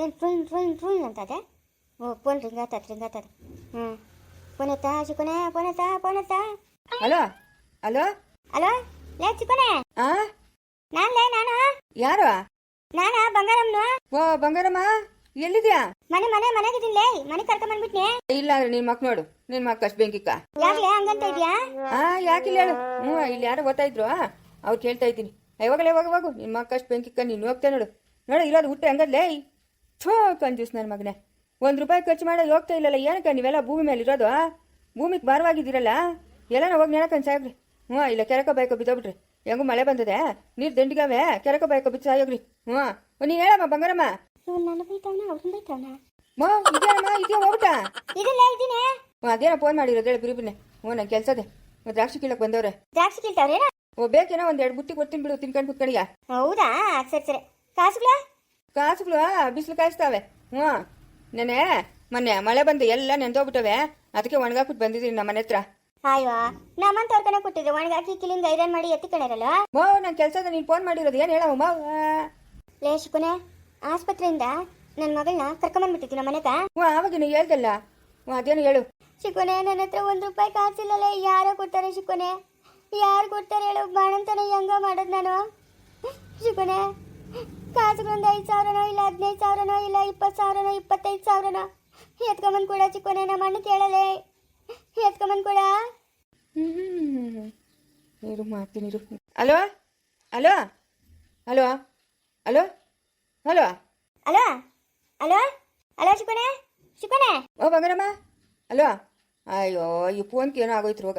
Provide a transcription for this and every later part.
ಏನು full full full ಅಂತದೆ ಓ ಫೋನ್ ರಿಂಗ್ ಆತದ ರಿಂಗ್ ಆತದ ಹ್ಞೂ ಫೋನ್ ಎತ್ತಾ ಚಿಕ್ಕನೆ ಫೋನ್ ಎತ್ತಾ ಫೋನ್ ಎತ್ತಾ ಹಲೋ? ಹಲೋ? ಹಲೋ? ಲೇ ಆ? ನಾನ್ಲೇ ನಾನು? ಯಾರು? ನಾನು ಬಂಗಾರಮ್ಮನು? ಓ ಬಂಗಾರಮ್ಮ ಎಲ್ಲಿದ್ಯಾ? ಮನೆ ಮನೆ ಮನೆಗಿದ್ದೀನಿ ಲೇ. ಮನೆ ಕರ್ಕೊಂಬಂದ್ಬಿಟ್ನೆ ಇಲ್ಲ ಅಂದ್ರೆ ನಿನ್ ಮಕ್ ನೋಡು. ನಿನ್ ಮಕ್ ಅಷ್ಟು ಬೆಂಕಿಕ್ಕ. ಯಾಕೆ ಹಂಗಂತ ಇದ್ಯಾ? ಆ ಯಾಕಿಲ್ಲ ಹೇಳು. ಹ್ಞೂ ಇಲ್ಲಿ ಯಾರು ಓದ್ತಾ ಇದ್ರು ಅವ್ರು ಕೇಳ್ತಾ ಇದ್ದೀನಿ. ಯಾವಾಗಲೇ ಯಾವಾಗ ಹೋಗು ನಿನ್ ಮಕ್ಕ ಅಷ್ಟು ಬೆಂಕಿಕ್ಕ ನೀನು ಹೋಗ್ತಾ ನೋಡು. ನೋಡು ಇರೋದು ಹುಟ್ಟೆ ಹಂಗದ್ಲೇ ಥೋ ಕಂಜೂಸ್ ನನ್ನ ಮಗನೇ. ಒಂದು ರೂಪಾಯಿ ಖರ್ಚು ಮಾಡೋದು ಹೋಗ್ತಾ ಇಲ್ಲಲ್ಲ ಏನಕ್ಕೆ ನೀವೆಲ್ಲ ಭೂಮಿ ಮೇಲೆ ಇರೋದು ಭೂಮಿಗೆ ಭಾರವಾಗಿದ್ದೀರಲ್ಲ? ಎಲ್ಲನ ಹೋಗಿ ನೆನಕನ್ ಸಾಗ್ರಿ ಹ್ಞೂ ಇಲ್ಲ ಕೆರಕ ಬಾಯ್ಕೊ ಬಿದ್ದೋಗ್ಬಿಟ್ರಿ ಹೆಂಗೂ ಮಳೆ ಬಂದದೆ ನೀರು ದಂಡಿಗಾವೆ ಕೆರಕ ಬಾಯ್ಕೊ ಬಿದ್ದು ಸಾಯೋಗ್ರಿ. ಹ್ಞೂ ನೀನು ಹೇಳಮ್ಮ ಬಂಗಾರಮ್ಮ. ಮೋ ಇದೆಯಾ ಹೋಗ್ಬಿಟ್ಟ? ಹ್ಞೂ ಅದೇನೋ ಫೋನ್ ಮಾಡಿರೋದು ಹೇಳಿ ಬಿರಿ ಬಿನ್ನೆ ಹ್ಞೂ ನಂಗೆ ಕೆಲಸದೆ. ದ್ರಾಕ್ಷಿ ಕೀಳಕ್ಕೆ ಬಂದವ್ರೆ. ದ್ರಾಕ್ಷಿ ಕೀಳ್ತಾವ್ರೇನ? ಓ ಬೇಕೇನೋ ಒಂದ್ ಎರಡು ಬುಟ್ಟಿ ಕೊಡ್ತೀನಿ ಬಿಡು ತಿನ್ಕೊಂಡು ಕುತ್ಕಣಿಯ ಹೌದಾ? ಸರಿ ಸರಿ. ಕಾಸುಗಳ? ಕಾಸುಗಳು ಬಿಸಿಲು ಕಾಯಿಸ್ತಾವೆ. ಹ್ಞೂ. ನೆನೆ ಮೊನ್ನೆ ಮಳೆ ಬಂದು ಎಲ್ಲ ನೆಂದೋಗ್ಬಿಟ್ಟವೆ. ಅದಕ್ಕೆ ಒಣಗಾಕ್ಬಿಟ್ಟು ಬಂದಿದ್ದೀನಿ ನಮ್ಮ ಮನೆ ಹತ್ರ. ಅಯ್ಯೋ ನಮ್ಮಂತ ಕಣ ಕೊಟ್ಟಿದ್ರೆ ಒಣಗಾಕಿ ಕಿಲಿಂದ ಐರನ್ ಮಾಡಿ ಎತ್ತಿಕೊಂಡಿರಲ್ಲ ಮೋ ನನ್ನ ಕೆಲಸದ ನೀನು ಫೋನ್ ಮಾಡಿರೋದು ಏನು ಹೇಳ ಉಮಾ ಲೇ ಶಿಕುನೆ ಆಸ್ಪತ್ರೆಯಿಂದ ನನ್ನ ಮಗಳನ್ನ ಕರ್ಕೊಂಬಂದ್ಬಿಟ್ಟಿದ್ದೀನಿ ನಮ್ಮ ಮನೆಗ ಹ್ಞೂ ಆವಾಗ ನೀನು ಹೇಳ್ದಲ್ಲ. ಹ್ಞೂ ಅದೇನು ಹೇಳು. ಶಿಕುನೆ ನನ್ನ ಹತ್ರ ಒಂದು ರೂಪಾಯಿ ಕಾಸಿಲ್ಲಲೇ ಯಾರೋ ಕೊಡ್ತಾರೆ ಶಿಕುನೆ. ಯಾರು ಕೊಡ್ತಾರೆ ಹೇಳು ಬಾಣಂತನ ಹೆಂಗ ಮಾಡೋದು ನಾನು. ಶಿಕುನೆ ಕಾಸುಗಳೊಂದು ಐದು ಸಾವಿರನೋ ಇಲ್ಲ ಹದಿನೈದು ಸಾವಿರನೋ ಇಲ್ಲ ಇಪ್ಪತ್ತು ಸಾವಿರನೋ ಇಪ್ಪತ್ತೈದು ಸಾವಿರನೋ? ಎತ್ಕೊಂಬಂದು ಕೊಡ ಚಿಕ್ಕನೆ ನಮ್ಮ ಅಣ್ಣ ಕೇಳಲೆ. ಎತ್ಕೊಂಬಂದು ಕೊಡ. ನೀರು ಮಾಡ್ತೀನಿ ಇರು. Hello? Hello? Hello hello hello hello? Hello? Hello ಶಿಕುನೆ ಶಿಕುನೆ ಓ ಬಂಗಾರಮ್ಮ ಅಲೋ? ಅಯ್ಯೋ ಈ ಫೋನ್ಗೆ ಏನೋ ಆಗೋಯ್ತು ರೋಗ.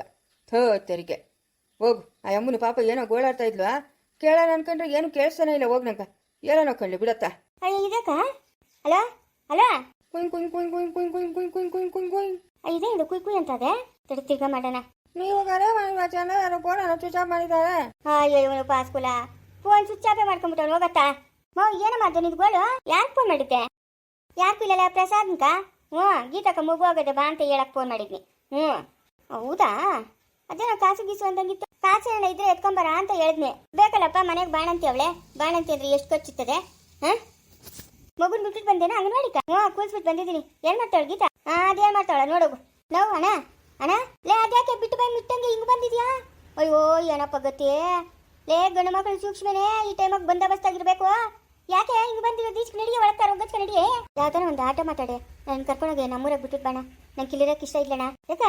ಥೋ ತೆರಿಗೆ. ಹೋಗು. ಆ ಅಮ್ಮನ ಪಾಪ ಏನೋ ಗೋಳಾಡ್ತಾ ಇದ್ಲು ಕೇಳೋಣ ಅನ್ಕೊಂಡ್ರೆ ಏನು ಕೇಳಿಸ್ತಾನೆ ಇಲ್ಲ ಹೋಗ್ ನಂಗೆ ಏನೋ ನೋಡ್ಕೊಳ್ಳಿ ಬಿಡತ್ತ ಅಯ್ಯ ಇದಕ್ಕ ಅಲೋ ಅಲೋ ಕುಯ್ ಕುಯ್ ಕುಯ್ ಕುಯ್ ಕುಯ್ ಕುಯ್ ಕುಯ್ ಕುಯ್ ಕುಯ್ ಕುಯ್ ಕುಯ್ ಇದೇ ಇದು ಕುಯ್ ಕುಯ್ ಅಂತದೆ ತಡಿ ತಿರ್ಗ ಮಾಡೋಣ ನೀವು ಕರೆ ಮಾಡಿ ಚೆನ್ನಾಗಿ ಯಾರೋ ಫೋನ್ ಸ್ವಿಚ್ ಆಫ್ ಮಾಡಿದ್ದಾರೆ ಅಯ್ಯೋ ಇವನು ಪಾಸ್ಕುಲ ಫೋನ್ ಸ್ವಿಚ್ ಆಫೇ ಮಾಡ್ಕೊಂಡ್ಬಿಟ್ಟವ್ನು ಹೋಗತ್ತಾ ಮೌ ಏನು ಮಾಡ್ದೆ ನಿದ್ಗೋಳು ಯಾಕೆ ಫೋನ್ ಮಾಡಿದ್ದೆ ಯಾಕೆ ಇಲ್ಲಲ್ಲ ಪ್ರಸಾದ್ಕ ಹ್ಞೂ ಗೀತಕ್ಕ ಮಗು ಹೋಗದೆ ಬಾ ಅಂತ ಹೇಳಕ್ ಫೋನ್ ಮಾಡಿದ್ನಿ ಹ್ಞೂ ಹೌದಾ ಅದೇನೋ ಕಾಸು ಗೀಸು ಅಂದಂಗಿತ್ತು ಏನ ಇದ್ರೆ ಎತ್ಕೊಂಬರ ಅಂತ ಹೇಳಿದ್ನೆ. ಬೇಕಲ್ಲಪ್ಪ, ಮನೆಗೆ ಬಾಣಂತಿ ಅವಳೆ? ಬಾಣಂತಿ ಅಂದ್ರೆ ಎಷ್ಟು ಖರ್ಚಿತ್ತದೆ ಹಾಂ? ಮಗುನ್ ಬಿಟ್ಬಿಟ್ಟು ಬಂದೇನ ಅಂಗನವಾಡಿಕ? ಹ್ಞೂ ಕೂಲ್ಸ್ಬಿಟ್ಟು ಬಂದಿದ್ದೀನಿ. ಏನ್ ಮಾಡ್ತಾಳೆ ಗೀತಾ? ಹಾ ಅದೇನ್ ಮಾಡ್ತಾಳ? ನೋಡೋಗು ನೋವು, ಅಣ್ಣ. ಅಣ್ಣ? ಲೇ, ಅದ್ಯಾಕೆ ಬಿಟ್ಟು ಬಾಯಿ ಮುಟ್ಟಂಗೆ ಹಿಂಗ್ ಬಂದಿದ್ಯಾ? ಅಯ್ಯೋ, ಏನಪ್ಪ ಗತಿ ಲೇ, ಗಂಡು ಮಕ್ಕಳು ಸೂಕ್ಷ್ಮನೇ ಈ ಟೈಮಾಗ ಆಗಿರ್ಬೇಕು ಯಾಕೆ ಹಿಂಗ್ ಬಂದಿರೋ ದೀಚ್ ನಡಿಗೆ ಒಳಗ್ತಾರ ಒಗ್ಗಚ್ಕ ನಡಿಯೇ? ಯಾವ್ದಾರ ಒಂದು ಆಟ ಮಾತಾಡೆ. ನಾನು ಕರ್ಕೊಂಡೋಗಿ ನಮ್ಮೂರಾಗ ಬಿಟ್ಟು ಬಾಣ. ನಂಗೆ ಕಿಲಿರಕ್ಕೆ ಇಷ್ಟ ಇಲ್ಲಣ್ಣ. ಯಾಕ?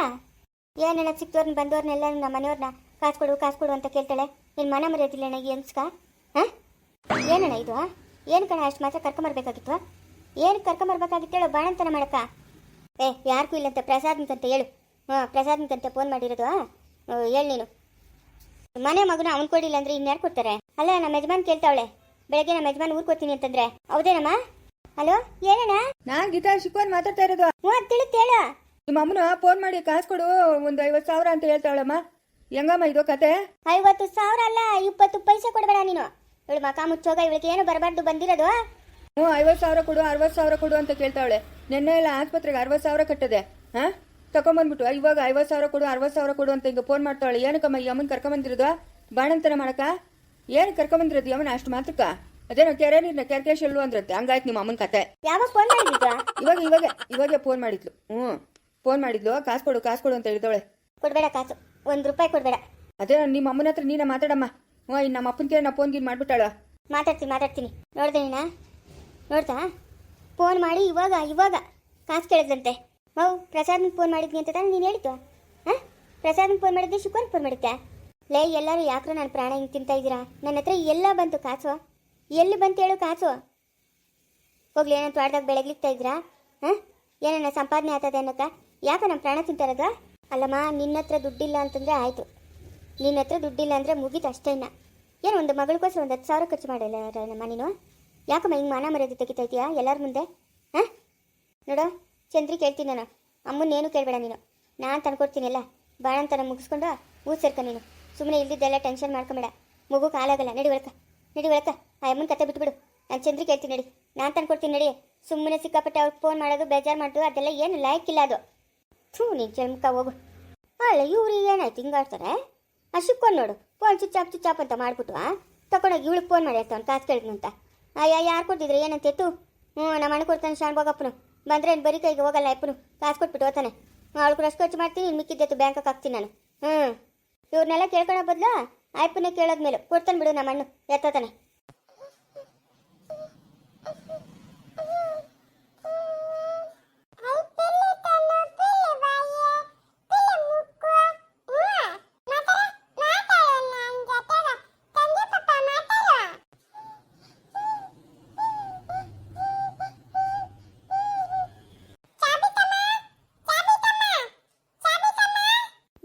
ಏನಣ್ಣ ಸಿಕ್ತವ್ರನ್ನ ಬಂದವ್ರನ್ನೆಲ್ಲ ನಮ್ಮ ಮನೆಯವ್ರನ್ನ ಕಾಸು ಕೊಡು ಕಾಸು ಕೊಡು ಅಂತ ಕೇಳ್ತಾಳೆ. ನಿನ್ನ ಮನ ಮರ್ಯಾದಿಲ್ಲಣ್ಣ ಅನ್ಸ್ಕ ಹಾಂ? ಏನಣ್ಣ ಇದು? ಏನು ಕಣ ಅಷ್ಟು ಮಾತ್ರ ಕರ್ಕೊಂಬರ್ಬೇಕಾಗಿತ್ತು ಏನು ಕರ್ಕೊಂಬರ್ಬೇಕಾಗಿತ್ತು ಹೇಳು ಬಾಣಂತನ ಮಾಡಕ್ಕ? ಏ ಯಾರಿಗೂ ಇಲ್ಲಂತೆ ಅಂತ ಹೇಳು. ಹಾಂ ಪ್ರಸಾದ್ನಿಗಂತ ಫೋನ್ ಮಾಡಿರೋದು ಹೇಳು ನೀನು. ಮನೆ ಮಗನ ಅವ್ನು ಕೊಡಿಲ್ಲ ಅಂದ್ರೆ ಇನ್ಯಾರು ಕೊಡ್ತಾರೆ? ಅಲ್ಲ ನಮ್ಮ ಯಜಮಾನ್ ಕೇಳ್ತಾವಳೆ. ಬೆಳಗ್ಗೆ ನಮ್ಮ ಯಜಮಾನ್ ಊರ್ ಕೊಡ್ತೀನಿ ಅಂತಂದ್ರೆ. ಹೌದೇನಮ್ಮ? ಹಲೋ ಏನಣ್ಣ? ನಾನು ಗೀತಾ ಶಿಕೋನ್ ಮಾತಾಡ್ತಾ ಇರೋದು. ಹ್ಞೂ ತಿಳಿತೇಳ ನಿಮ್ಮ ಅಮ್ಮನ ಫೋನ್ ಮಾಡಿ ಕಾಸು ಕೊಡು ಒಂದು ಐವತ್ತು ಸಾವಿರ ಅಂತ ಹೇಳ್ತಾವಳಮ್ಮ ಹೆಂಗಮ್ಮ ಇದು ಕತೆ? ಐವತ್ತು ಸಾವಿರ ಅಲ್ಲ ಇಪ್ಪತ್ತು ಪೈಸೆ ಕೊಡಬೇಡ ನೀನು. ಇವಳು ಮಕ ಮುಚ್ಚೋಗ ಇವಳಿಗೆ ಏನು ಬರಬಾರ್ದು ಬಂದಿರೋದು? ಹ್ಞೂ ಐವತ್ತು ಸಾವಿರ ಕೊಡು ಅರವತ್ತು ಸಾವಿರ ಕೊಡು ಅಂತ ಕೇಳ್ತಾವಳೆ. ನಿನ್ನೆ ಎಲ್ಲ ಆಸ್ಪತ್ರೆಗೆ ಅರವತ್ತು ಸಾವಿರ ಕಟ್ಟದೆ. ಹಾಂ? ತಗೊಂಬಂದ್ಬಿಟ್ಟು ಇವಾಗ ಐವತ್ತು ಸಾವಿರ ಕೊಡು ಅರವತ್ತು ಸಾವಿರ ಕೊಡು ಅಂತ ಹಿಂಗೆ ಫೋನ್ ಮಾಡ್ತಾವಳೆ. ಏನಕ್ಕಮ್ಮ ಈ ಅಮ್ಮನ ಕರ್ಕೊಂಬಂದಿರೋದು? ಬಾಣಂತರ ಮಾಡಕ ಏನು ಕರ್ಕೊಂಬಂದಿರೋದು ಅಮ್ಮನ ಅಷ್ಟು ಮಾತ್ರಕ್ಕ? ಅದೇನೋ ಕೆರೆ ನೀರಿನ ಕೆರೆ ಶೆಲ್ಲು ಅಂದ್ರಂತೆ ಹಂಗಾಯ್ತು ನಿಮ್ಮ ಅಮ್ಮನ ಕತೆ. ಯಾವಾಗ ಫೋನ್ ಮಾಡಿದ್ವಾ ಇವಾಗ ಇವಾಗ ಇವಾಗ ಫೋನ್ ಮಾಡಿದ್ಲು. ಹ್ಞೂ. ಫೋನ್ ಮಾಡಿದ್ಲು. ಕಾಸು ಕೊಡು ಕಾಸು ಕೊಡು ಅಂತ ಹೇಳಿದವಳೆ. ಕೊಡಬೇಡ ಕಾಸು. ಒಂದು ರೂಪಾಯಿ ಕೊಡಬೇಡ. ಅದೇ ನಿಮ್ಮ ಅಮ್ಮನ ಹತ್ರ ನೀನೇ ಮಾತಾಡಮ್ಮ. ಹ್ಞೂ ಇನ್ನು ನಮ್ಮ ಅಪ್ಪನ ಕೇಳಿ ನಾ ಫೋನ್ ಗೀನ್ ಮಾಡ್ಬಿಟ್ಟಾಳ. ಮಾತಾಡ್ತೀನಿ ಮಾತಾಡ್ತೀನಿ. ನೋಡ್ದೆ ನೀನಾ? ನೋಡ್ತಾ? ಫೋನ್ ಮಾಡಿ ಇವಾಗ ಇವಾಗ. ಕಾಸು ಕೇಳಿದಂತೆ ಮೌ ಪ್ರಸಾದ್ ಫೋನ್ ಮಾಡಿದ್ನಿ ಅಂತ ತಾನೇ ನೀನು ಹೇಳಿದ್ದು? ಹಾಂ? ಪ್ರಸಾದ್ನಿಗೆ ಫೋನ್ ಮಾಡಿದ್ದೆ ಶುಕ್ರನ್ ಫೋನ್ ಮಾಡಿದ್ದೆ ಲೇ ಎಲ್ಲರೂ ಯಾಕ್ರೋ ನಾನು ಪ್ರಾಣ ಹಿಂಗೆ ತಿಂತಾ ಇದ್ದೀರಾ? ನನ್ನ ಹತ್ರ ಎಲ್ಲ ಬಂತು ಕಾಸು. ಎಲ್ಲಿ ಬಂತು ಹೇಳು ಕಾಸು? ಹೋಗ್ಲಿ ಏನಂತ ವಾಡ್ದಾಗ ಬೆಳಗ್ಲಿಕ್ತಾ ಇದ್ದೀರಾ? ಹಾಂ? ಏನನ್ನ ಸಂಪಾದನೆ ಆಗ್ತದೆ ಅನ್ನೋಕ್ಕ ಯಾಕೆ ನಮ್ಮ ಪ್ರಾಣ ತಿಂತಾರದು ಅಲ್ಲಮ್ಮ ನಿನ್ನ ಹತ್ರ ದುಡ್ಡಿಲ್ಲ ಅಂತಂದರೆ ಆಯಿತು. ನಿನ್ನ ಹತ್ರ ದುಡ್ಡಿಲ್ಲ ಅಂದರೆ ಮುಗೀತು ಅಷ್ಟೇ ಇನ್ನ. ಏನು ಒಂದು ಮಗಳಿಗೋಸ್ಕರ ಒಂದು ಹತ್ತು ಸಾವಿರ ಖರ್ಚು ಮಾಡಿಲ್ಲ ನೀನು? ಯಾಕಮ್ಮ ಹಿಂಗೆ ಮಾನ ಮರ್ಯಾದೆ ತೆಗಿತಾ ಎಲ್ಲಾರ ಎಲ್ಲರ ಮುಂದೆ? ಹಾಂ? ನೋಡು, ಚಂದ್ರಿ ಕೇಳ್ತೀನಿ ನಾನು. ಅಮ್ಮನ್ನೇನು ಕೇಳಬೇಡ ನೀನು. ನಾನು ತಂದ್ಕೊಡ್ತೀನಿ ಎಲ್ಲ ಬಾಣಂತನ ಮುಗಿಸ್ಕೊಂಡು ಊರು ಸೇರ್ಕ ನೀನು. ಸುಮ್ಮನೆ ಇಲ್ದಿದ್ದೆಲ್ಲ ಟೆನ್ಷನ್ ಮಾಡ್ಕೊಂಬೇಡ. ಮಗು ಕಾಲಾಗಲ್ಲ. ನಡಿ ಒಳಕ ನಡಿ ಒಳಕ ಆ ಅಮ್ಮನ ಕತೆ ಬಿಟ್ಬಿಡು. ನಾನು ಚಂದ್ರಿ ಕೇಳ್ತೀನಿ ನಡಿ. ನಾನು ತಂದ್ಕೊಡ್ತೀನಿ ನಡಿ. ಸುಮ್ಮನೆ ಸಿಕ್ಕಾಪಟ್ಟೆ ಅವ್ರಿಗೆ ಫೋನ್ ಮಾಡೋದು, ಬೇಜಾರು ಮಾಡೋದು, ಅದೆಲ್ಲ ಏನು ಲಾಯಕ್ಕಿಲ್ಲ ಅದು. ಥೂ ನೀನು ಚೆಲ್ಮಕ ಹೋಗು. ಅಲ್ಲ ಇವ್ರಿಗೆ ಏನಾಯ್ತು? ಹಿಂಗಾಡ್ತಾರೆ ಅಶಿಕ್ಕೊಂಡು ನೋಡು ಫೋನ್ ಚುಚ್ ಚಾಪ್ ಚುಚ್ ಅಂತ ಮಾಡ್ಬಿಟ್ಟು ತಗೊಂಡೋಗಿ ಇವಳಿಗೆ ಫೋನ್ ಮಾಡಿ ಅವ್ನು ಕಾಸು ಕೇಳಿದ್ನು ಅಂತ. ಅಯ್ಯ ಯಾರು ಕೊಟ್ಟಿದ್ರೆ? ಏನಂತ ಹ್ಞೂ, ನಮ್ಮ ಅಣ್ಣ ಕೊಡ್ತಾನೆ ಶಾಣ್ ಹೋಗಪ್ಪನು ಬಂದ್ರೆ ಏನು ಬರೀ ಕೈಗೆ ಹೋಗಲ್ಲ ಅಪ್ಪನು ಕಾಸು ಕೊಟ್ಬಿಟ್ಟು ಹೋಗ್ತಾನೆ ಅವಳು ರಷ್ಟು ಖರ್ಚು ಮಾಡ್ತೀನಿ ಮಿಕ್ಕಿದ್ದೆತ್ತು ಬ್ಯಾಂಕಕ್ಕೆ ಹಾಕ್ತೀನಿ ನಾನು. ಹ್ಞೂ. ಇವ್ರನ್ನೆಲ್ಲ ಕೇಳ್ಕೊಳ್ಳೋ ಬದಲು? ಅಯ್ಯಪ್ಪನೇ ಕೇಳೋದ್ಮೇಲೆ, ಕೊಡ್ತಾನೆ ಬಿಡು ನಮ್ಮ ಅಣ್ಣ, ಎತ್ತತಾನೆ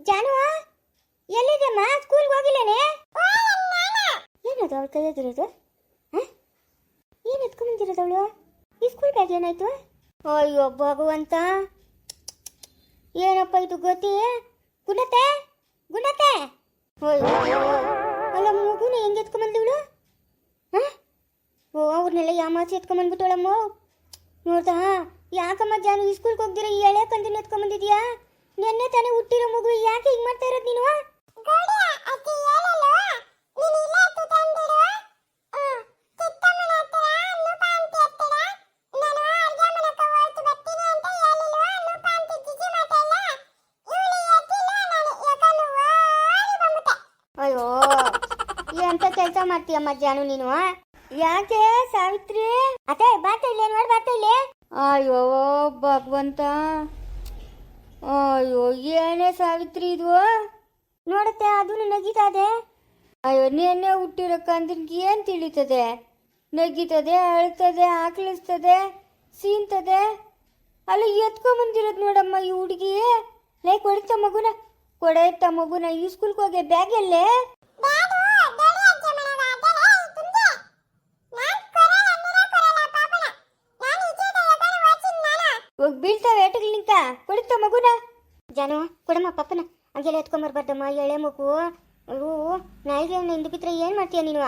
ಜಾನು ಎಲ್ಲಿದೆಮ್ಮ ಸ್ಕೂಲ್ಗೆ ಹೋಗಿಲ್ಲೇನೆ ಏನದು ಅವಳ ಕೈಯಾಗಿರೋದು ಹಾಂ ಏನು ಈ ಸ್ಕೂಲ್ ಬ್ಯಾಗ್ ಏನಾಯ್ತು? ಅಯ್ಯೋ, ಭಗವಂತ. ಏನಪ್ಪ ಇದು ಗತಿ? ಗುಣತೆ? ಗುಣತೆ? ಅಲ್ಲ, ಮಗುನ ಹೆಂಗೆ ಎತ್ಕೊಂಬಂದಿವಳು ಹಾಂ? ಓ, ಅವ್ರನ್ನೆಲ್ಲ ಯಾಮಾಚಿ ಎತ್ಕೊಂಬಂದ್ಬಿಟ್ಟವಳಮ್ಮ? ನೋಡ್ತಾ, ಯಾಕಮ್ಮ ಜಾನು ಈ ಸ್ಕೂಲ್ಗೆ ಹೋಗ್ದಿರ ಈ ಎಳೆ ಕಂದಿನ ಎತ್ಕೊಂಬಂದಿದ್ಯಾ? ನೆನ್ನೆ ತಾನೇ ಹುಟ್ಟಿರೋ ಮಗು, ಯಾಕೆ ಹಿಂಗ್ ಮಾಡ್ತಾ ಇರೋದು ನೀನು? ಎಂತ ಕೆಲಸ ಮಾಡ್ತೀಯಮ್ಮ ಜಾನು ನೀನು ಯಾಕೆ ಸಾವಿತ್ರಿ? ಅತ್ತೆ ಬಾತ ಇಲ್ಲೇ ನೋಡಿ ಬಾತ ಇಲ್ಲೇ ಅಯ್ಯೋ, ಭಗವಂತ. ಅಯ್ಯೋ, ಏನೇ ಸಾವಿತ್ರಿ ಇದು? ನೋಡತ್ತೆ, ಅದು ನಗೀತದೆ. ಅಯ್ಯೋ, ನೆನ್ನೆ ಹುಟ್ಟಿರೋ ಕಂದನ್ಗೆ ಏನು ತಿಳಿತದೆ? ನಗೀತದೆ, ಅಳ್ತದೆ, ಆಕಳಿಸ್ತದೆ ಸೀನ್ತದೆ ಅಲ್ಲ ಎತ್ಕೊಂಬಂದಿರೋದು ನೋಡಮ್ಮ ಈ ಹುಡುಗಿ. ಲೈ ಕೊಡುತ್ತ ಮಗುನ. ಕೊಡತ್ತ ಮಗುನ, ಈ ಸ್ಕೂಲ್ಗೆ ಹೋಗಿ ಬ್ಯಾಗ್ ಎಲ್ಲೇ ಕೊಡುತ್ತ ಮಗುನ? ಜಾನು ಕೊಡಮ್ಮ ಪಪ್ಪನ ಹಂಗೆಲ್ಲ ಎತ್ಕೊಂಬರ್ಬಾರ್ದಮ್ಮ ಎಳೆ ಮಗು. ಅಯ್ಯೋ ನಾಯಿಗೆ ಹಿಂದೆ ಬಿದ್ರೆ ಏನ್ ಮಾಡ್ತೀಯ ನೀನು?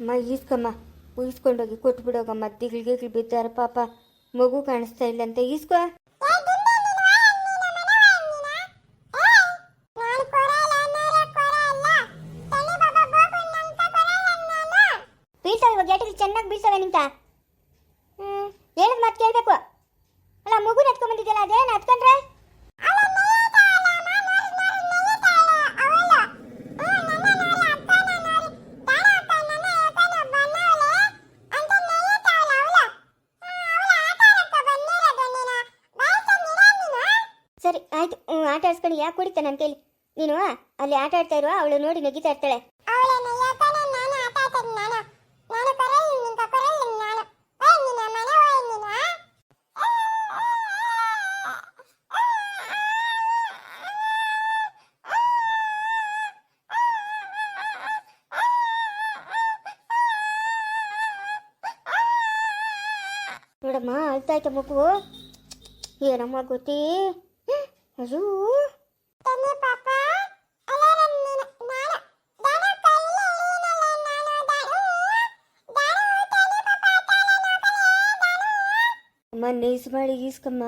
ಅಮ್ಮ ಈಸ್ಕಮ್ಮ. ಈಸ್ಕೊಂಡೋಗಿ ಕೊಟ್ಬಿಡೋಗಮ್ಮ. ದಿಗ್ಲಿಗೆ ಬಿದ್ದಾರ ಪಾಪ. ಮಗು ಕಾಣಿಸ್ತಾ ಇಲ್ಲ ಅಂತ ಈಸ್ಕೊ. ಗೇಟಿಗೆ ಚೆನ್ನಾಗಿ ಬೀಳ್ಸವೆ ನಿಂತ. ಹ್ಮ್ ಹೇಳಿದ ಮಾತು ಕೇಳಬೇಕು? ಅಲ್ಲ ಮಗು ಎತ್ಕೊಂಡ್ ಬಂದಿದ್ಯಲ್ಲ ಅದೇನು ಹತ್ಕೊಂಡ್ರೆ ಸರಿ ಆಯ್ತು. ಹ್ಞೂ ಆಟ ಆಡ್ಸ್ಕೊಂಡು ಯಾಕೆ ಕುಡಿತ ನನ್ನ ಕೈಲಿ? ನೀನು ಅಲ್ಲಿ ಆಟ ಆಡ್ತಾ ಇರುವ ಅವಳು ನೋಡಿ ನಗಿತಾ ಇರ್ತಾಳೆ. ನೋಡಮ್ಮ ಅಳ್ತಾಯ್ತ ಮಗು. ಏನಮ್ಮ ಗೊತ್ತಿ ಅಯ್ಯೋ ಅಮ್ಮ ನೈಸ್ ಮಾಡಿ ಈಸ್ಕಮ್ಮ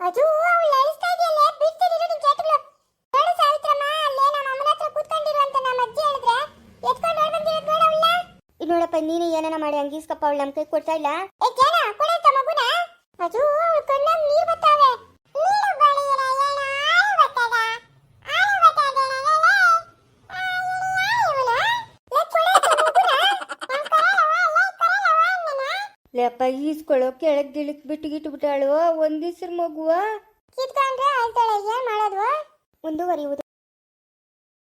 ಅದು ಅವಳು ಅಳಿಸ್ತಾ ಇದೆಯಲ್ಲ ಬಿಡ್ತಿರೋ ನಿನ್ ಚೇತುಗಳು ನೋಡು ಸಾವಿತ್ರಮ್ಮ ಅಲ್ಲೇ ನಮ್ಮ ಅಮ್ಮನ ಹತ್ರ ಕೂತ್ಕೊಂಡಿರು ಅಂತ ನಮ್ಮ ಅಜ್ಜಿ ಹೇಳಿದ್ರೆ ಎತ್ಕೊಂಡು ಓಡ್ ಬಂದಿರೋದು ನೋಡು ಅವಳನ್ನ ಇದು ನೋಡಪ್ಪ ನೀನು ಏನೇನ ಹಂಗೀಸ್ಕಪ್ಪ ಅವಳು ನಮ್ಮ ಕೈ ಕೊಡ್ತಾ ಇಲ್ಲ. ಏ ಜಾನ ಕೊಡಂತ ಮಗುನ. ಅದು ಕಣ್ಣಾಗ ನೀರು ಬರ್ತಾವೆ ಲೇಪ್ಪ ಈಸ್ಕೊಳ್ಳೋ ಕೆಳಗ್ ಗಿಳಕ್ ಬಿಟ್ಟು ಗಿಟ್ಟು ಬಿಟ್ಟಾಳು ಒಂದಿಸ್ರ ಮಗುವ? ಕಿತ್ಕೊಂಡ್ರೆ ಆಯ್ತಾಳೆ ಏನ್ ಮಾಡೋದು ಮುಂದುವರಿಯುವುದು